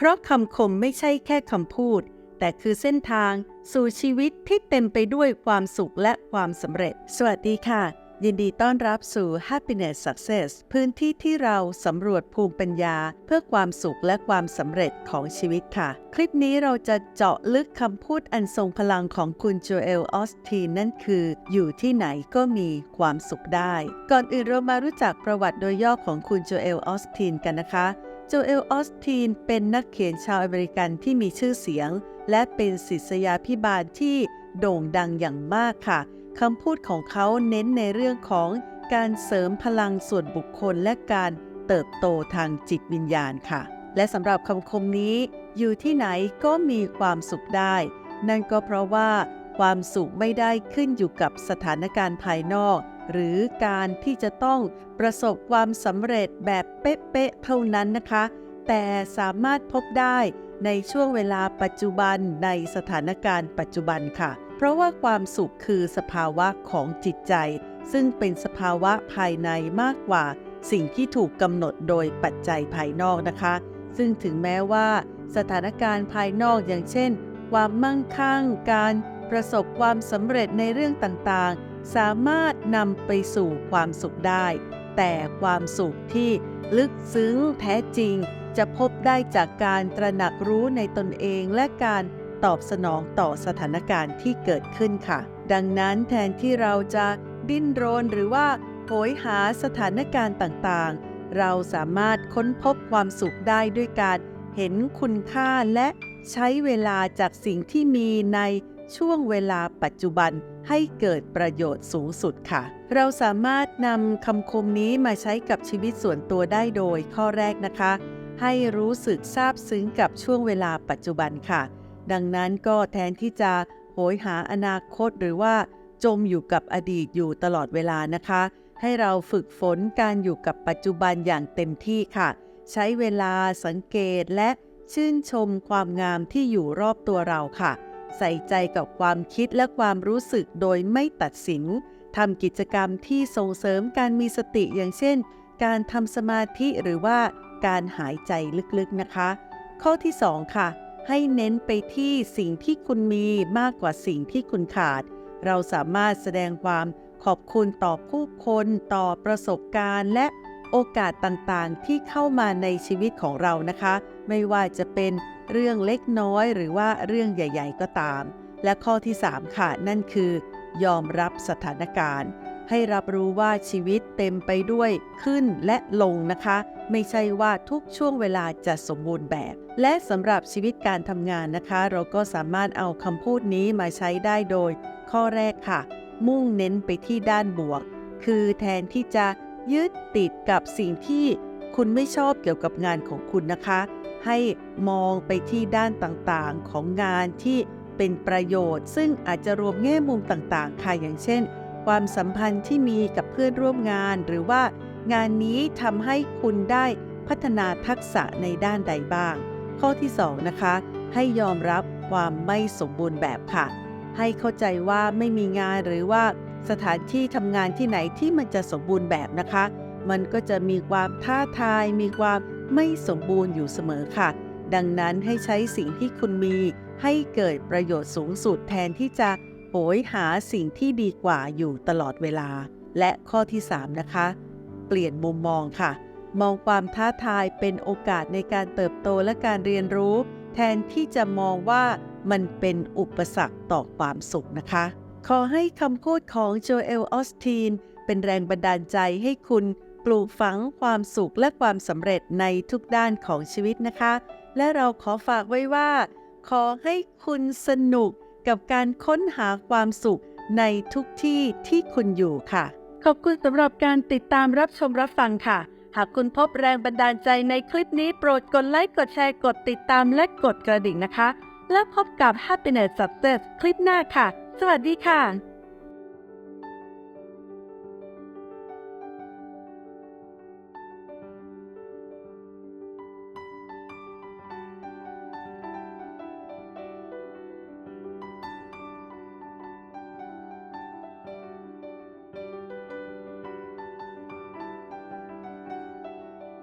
เพราะคำคมไม่ใช่แค่คำพูด แต่คือเส้นทางสู่ชีวิตที่เต็มไปด้วยความสุขและความสำเร็จ สวัสดีค่ะ ยินดีต้อนรับสู่ Happiness Success พื้นที่ที่เราสำรวจภูมิปัญญา เพื่อความสุขและความสำเร็จของชีวิตค่ะ คลิปนี้เราจะเจาะลึกคำพูดอันทรงพลังของคุณโจเอลออสตีนนั่นคือ อยู่ที่ไหนก็มีความสุขได้ ก่อนอื่นเรามารู้จักประวัติโดยย่อของคุณโจเอลออสตีนกันนะคะ โจเอล ออสตีน เป็นนักเขียนชาวอเมริกันที่มีชื่อเสียง และเป็นศิษยาพิบาลที่โด่งดังอย่างมากค่ะ คำพูดของเขาเน้นในเรื่องของการเสริมพลังส่วนบุคคลและการเติบโตทางจิตวิญญาณค่ะ และสำหรับคำคมนี้ อยู่ที่ไหนก็มีความสุขได้ นั่นก็เพราะว่า ความสุขไม่ได้ขึ้นอยู่กับสถานการณ์ภายนอก หรือการที่จะต้องประสบความสำเร็จแบบเป๊ะๆเท่านั้นนะคะ แต่สามารถพบได้ในช่วงเวลาปัจจุบันในสถานการณ์ปัจจุบันค่ะ เพราะว่าความสุขคือสภาวะของจิตใจ ซึ่งเป็นสภาวะภายในมากกว่า สิ่งที่ถูกกำหนดโดยปัจจัยภายนอกนะคะ ซึ่งถึงแม้ว่า สถานการณ์ภายนอกอย่างเช่น ความมั่งคั่ง การประสบความสำเร็จในเรื่องต่างๆ สามารถนำไปสู่ความสุขได้ แต่ความสุขที่ลึกซึ้งแท้จริง จะพบได้จากการตระหนักรู้ในตนเองและการตอบสนองต่อสถานการณ์ที่เกิดขึ้นค่ะ ดังนั้นแทนที่เราจะดิ้นรนหรือว่าโหยหาสถานการณ์ต่างๆ เราสามารถค้นพบความสุขได้ด้วยการเห็นคุณค่าและใช้เวลาจากสิ่งที่มีใน ช่วงเวลาปัจจุบันให้เกิดประโยชน์สูงสุดค่ะ เราสามารถนำคำคมนี้มาใช้กับชีวิตส่วนตัวได้โดยข้อแรกนะคะ ให้รู้สึกซาบซึ้งกับช่วงเวลาปัจจุบันค่ะ ดังนั้นก็แทนที่จะโหยหาอนาคตหรือว่า จมอยู่กับอดีตอยู่ตลอดเวลานะคะ ให้เราฝึกฝนการอยู่กับปัจจุบันอย่างเต็มที่ค่ะ ใช้เวลาสังเกตและชื่นชมความงามที่อยู่รอบตัวเราค่ะ ใส่ใจกับความคิดและความรู้สึกโดยไม่ตัดสินทำกิจกรรมที่ส่งเสริมการมีสติอย่างเช่น การทำสมาธิหรือว่าการหายใจลึกๆนะคะ ข้อที่ 2 ค่ะ ให้เน้นไปที่สิ่งที่คุณมีมากกว่าสิ่งที่คุณขาด เราสามารถแสดงความขอบคุณต่อผู้คนต่อประสบการณ์ และโอกาสต่างๆ ที่เข้ามาในชีวิตของเรานะคะ ไม่ว่าจะเป็นเรื่องเล็กน้อยหรือว่าเรื่องใหญ่ ๆ ก็ตาม และข้อที่ 3 ค่ะ นั่นคือ ยอมรับสถานการณ์ ให้รับรู้ว่าชีวิตเต็มไปด้วยขึ้นและลงนะคะ ไม่ใช่ว่าทุกช่วงเวลาจะสมบูรณ์แบบ และสำหรับชีวิตการทำงานนะคะ เราก็สามารถเอาคำพูดนี้มาใช้ได้โดย ข้อแรกค่ะ มุ่งเน้นไปที่ด้านบวก คือแทนที่จะยึดติดกับสิ่งที่คุณไม่ชอบเกี่ยวกับงานของคุณนะคะ ให้มองไปที่ด้านต่างๆของงานที่เป็นประโยชน์ ซึ่งอาจจะรวมแง่มุมต่างๆ ค่ะ อย่างเช่น ความสัมพันธ์ที่มีกับเพื่อนร่วมงาน หรือว่างานนี้ทำให้คุณได้พัฒนาทักษะในด้านใดบ้าง ข้อที่ 2 นะคะ ให้ยอมรับความไม่สมบูรณ์แบบค่ะ ให้เข้าใจว่าไม่มีงานหรือว่าสถานที่ทำงานที่ไหนที่มันจะสมบูรณ์แบบนะคะ มันก็จะมีความท้าทาย มีความ ไม่สมบูรณ์อยู่เสมอค่ะ ดังนั้นให้ใช้สิ่งที่คุณมีให้เกิดประโยชน์สูงสุดแทนที่จะโหยหาสิ่งที่ดีกว่าอยู่ตลอดเวลา และข้อที่ 3 นะคะ เปลี่ยนมุมมองค่ะ มองความท้าทายเป็นโอกาสในการเติบโตและการเรียนรู้ แทนที่จะมองว่ามันเป็นอุปสรรคต่อความสุขนะคะ ขอให้คำพูดของโจเอลออสตีนเป็นแรงบันดาลใจให้คุณ ปลูกฝังความสุขและความสำเร็จในทุกด้านของชีวิตนะคะ และเราขอฝากไว้ว่า ขอให้คุณสนุกกับการค้นหาความสุขในทุกที่ที่คุณอยู่ค่ะ ขอบคุณสำหรับการติดตามรับชมรับฟังค่ะ หากคุณพบแรงบันดาลใจในคลิปนี้โปรดกดไลค์กดแชร์กดติดตามและกดกระดิ่งนะคะ แล้วพบกับ Happiness Success คลิปหน้าค่ะ สวัสดีค่ะ